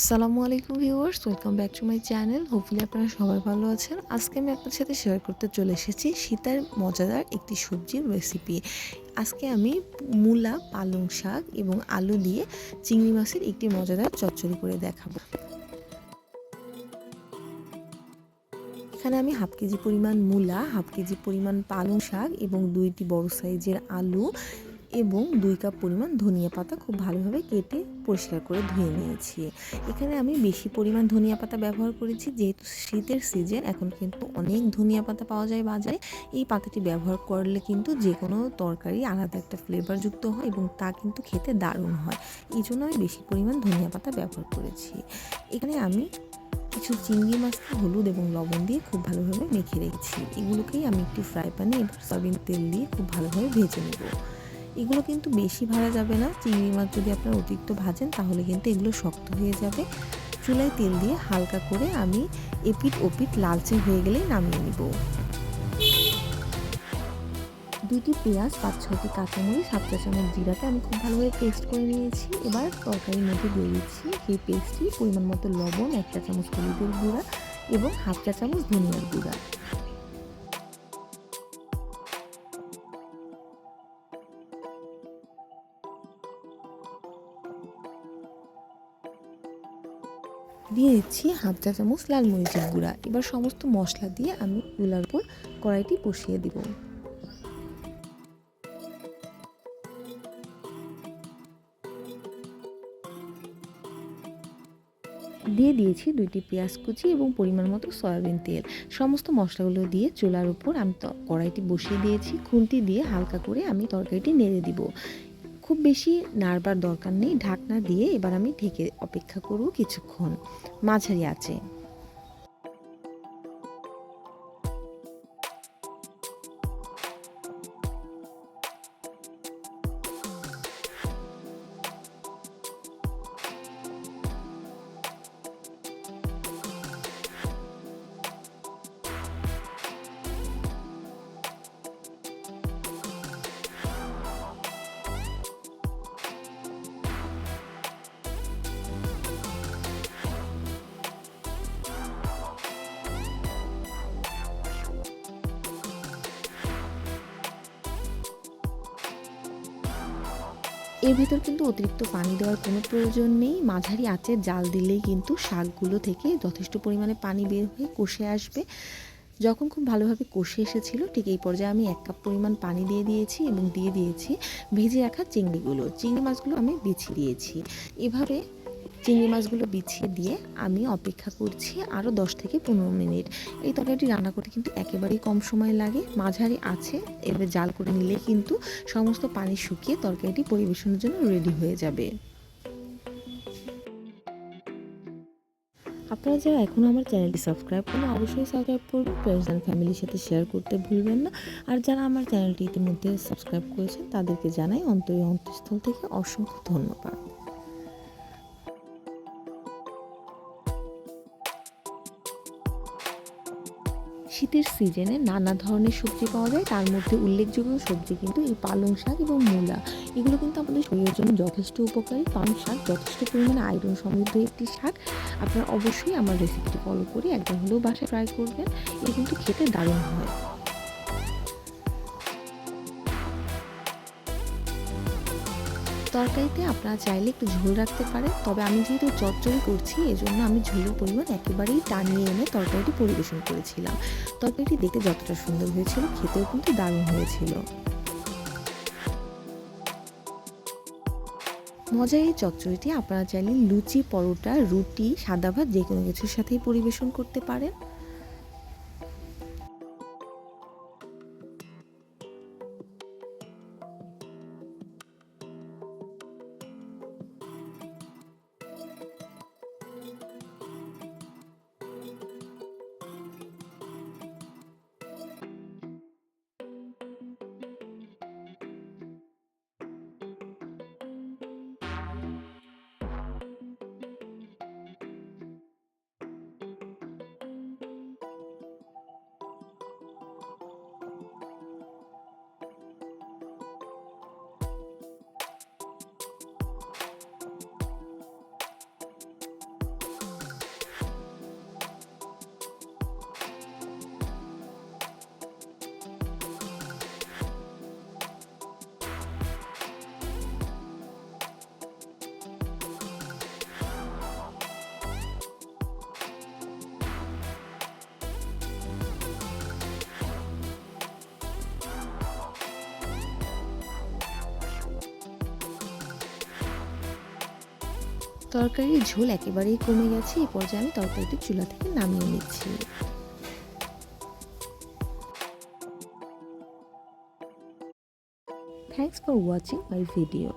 আসসালামু আলাইকুম viewers, welcome back to my channel. Hopefully আপনারা সবাই ভালো আছেন। আজকে আমি আপনার সাথে শেয়ার করতে চলে এসেছি শীতের মজাদার একটি সবজির রেসিপি আজকে আমি মূলা, পালং শাক এবং আলু দিয়ে চিংড়ি মাছের একটি মজাদার চচ্চড়ি করে দেখাবো। এখানে আমি হাফ কেজি পরিমাণ মূলা, হাফ কেজি পরিমাণ পালং শাক এবং দুইটি বড় সাইজের আলু এবং দুই কাপ পরিমাণ ধনিয়া পাতা খুব ভালোভাবে কেটে পরিষ্কার করে ধুয়ে নিয়েছি। এখানে আমি বেশি পরিমাণ ধনিয়া পাতা ব্যবহার করেছি, যেহেতু শীতের সিজন, এখন কিন্তু অনেক ধনিয়া পাতা পাওয়া যায় বাজারে। এই পাতাটি ব্যবহার করলে কিন্তু যে কোনো তরকারি আলাদা একটা ফ্লেভার যুক্ত হয় এবং তা কিন্তু খেতে দারুণ হয়। এই জন্য আমি বেশি পরিমাণ ধনিয়া পাতা ব্যবহার করেছি। এখানে আমি কিছু চিংড়ি মাছকে হলুদ এবং লবণ দিয়ে খুব ভালোভাবে মেখে রেখেছি। এগুলোকেই আমি একটি ফ্রাই প্যানে এবার সয়াবিন তেল দিয়ে খুব ভালোভাবে ভেজে নেব। এগুলো কিন্তু বেশি ভাজা যাবে না। চিংড়ি মাছ যদি আপনারা অতিরিক্ত ভাজেন, তাহলে কিন্তু এগুলো শক্ত হয়ে যাবে। চুলায় তেল দিয়ে হালকা করে আমি এপিট ওপিট লালচে হয়ে গেলেই নামিয়ে নিব। দুটি পেঁয়াজ, পাঁচ ছটি কাঁচামরিচ, হাফ চা চামচ জিরাকে আমি খুব ভালোভাবে পেস্ট করে নিয়েছি। এবার তরকারির মধ্যে দিয়ে দিচ্ছি সেই পেস্টটি পরিমাণ মতো লবণ, এক চা চামচ হলুদের গুঁড়া এবং হাফ চা চামচ ধনিয়ার গুঁড়া। দিয়ে দিচ্ছি হাফ চা চামচ লাল মরিচের গুঁড়া। এবার সমস্ত মশলা দিয়ে আমি চুলার উপর কড়াইটি বসিয়ে দিব। দিয়ে দিয়েছি দুইটি পেঁয়াজ কুচি এবং পরিমাণ মতো সয়াবিন তেল। সমস্ত মশলাগুলো দিয়ে চুলার উপর আমি কড়াইটি বসিয়ে দিয়েছি। খুন্তি দিয়ে হালকা করে আমি তরকারিটি নেড়ে দিব। খুব বেশি নাড়বার দরকার নেই, ঢাকনা দিয়ে এবার আমি ঢেকে অপেক্ষা করব কিছুক্ষণ। মাঝারি আছে। এর ভেতর কিন্তু অতিরিক্ত পানি দেওয়ার কোনো প্রয়োজন নেই। মাঝারি আঁচে জাল দিলেই কিন্তু শাকগুলো থেকে যথেষ্ট পরিমাণে পানি বের হয়ে কষে আসবে। যখন খুব ভালোভাবে কষে এসেছিল, ঠিক এই পর্যায়ে আমি এক কাপ পরিমাণ পানি দিয়ে দিয়েছি এবং দিয়ে দিয়েছি ভেজে রাখা চিংড়িগুলো। চিংড়ি মাছগুলো আমি বেছে দিয়েছি। এভাবে চিংড়ি মাছগুলো বিছিয়ে দিয়ে আমি অপেক্ষা করছি আরও দশ থেকে পনেরো মিনিট। এই তরকারিটি রান্না করতে কিন্তু একেবারেই কম সময় লাগে, মাঝারি আছে, এভাবে জাল করে নিলে কিন্তু সমস্ত পানি শুকিয়ে তরকারিটি পরিবেশনের জন্য রেডি হয়ে যাবে। আপনারা যারা এখনও আমার চ্যানেলটি সাবস্ক্রাইব করেন অবশ্যই সাবস্ক্রাইব করবেন ফ্রেন্ডস অ্যান্ড ফ্যামিলির সাথে শেয়ার করতে ভুলবেন না। আর যারা আমার চ্যানেলটি ইতিমধ্যে সাবস্ক্রাইব করেছেন, তাদেরকে জানাই অন্তরীয় অন্তঃস্থল থেকে অসংখ্য ধন্যবাদ। শীতের সিজনে নানা ধরনের সবজি পাওয়া যায়। তার মধ্যে উল্লেখযোগ্য সবজি কিন্তু এই পালং শাক এবং মূলা। এগুলো কিন্তু আমাদের শরীরের জন্য যথেষ্ট উপকারী। পালং শাক যথেষ্ট পরিমাণে আয়রন সমৃদ্ধ একটি শাক। আপনারা অবশ্যই আমার রেসিপিটি ফলো করে একদম হলেও বাসায় ট্রাই করবেন। এটা কিন্তু খেতে দারুণ হয়। তরকারিতে আপনারা চাইলে একটু ঝোল রাখতে পারেন। তবে আমি যেহেতু চচ্চড়ি করছি, এজন্য আমি ঝোলের পরিমাণ একেবারেই টানিয়ে এনে তরকারিটি পরিবেশন করেছিলাম। তরকারিটি দেখতে যতটা সুন্দর হয়েছিল, খেতেও কিন্তু দারুণ হয়েছিল। মজার এই চচ্চড়িটি আপনারা চাইলে লুচি, পরোটা, রুটি, সাদা ভাত যে কোনো কিছুর সাথেই পরিবেশন করতে পারেন। তরকারির ঝোল একেবারেই কমে গেছে। এই পর্যায়ে আমি তরকারিটি চুলা থেকে নামিয়ে নিচ্ছি। Thanks for watching my video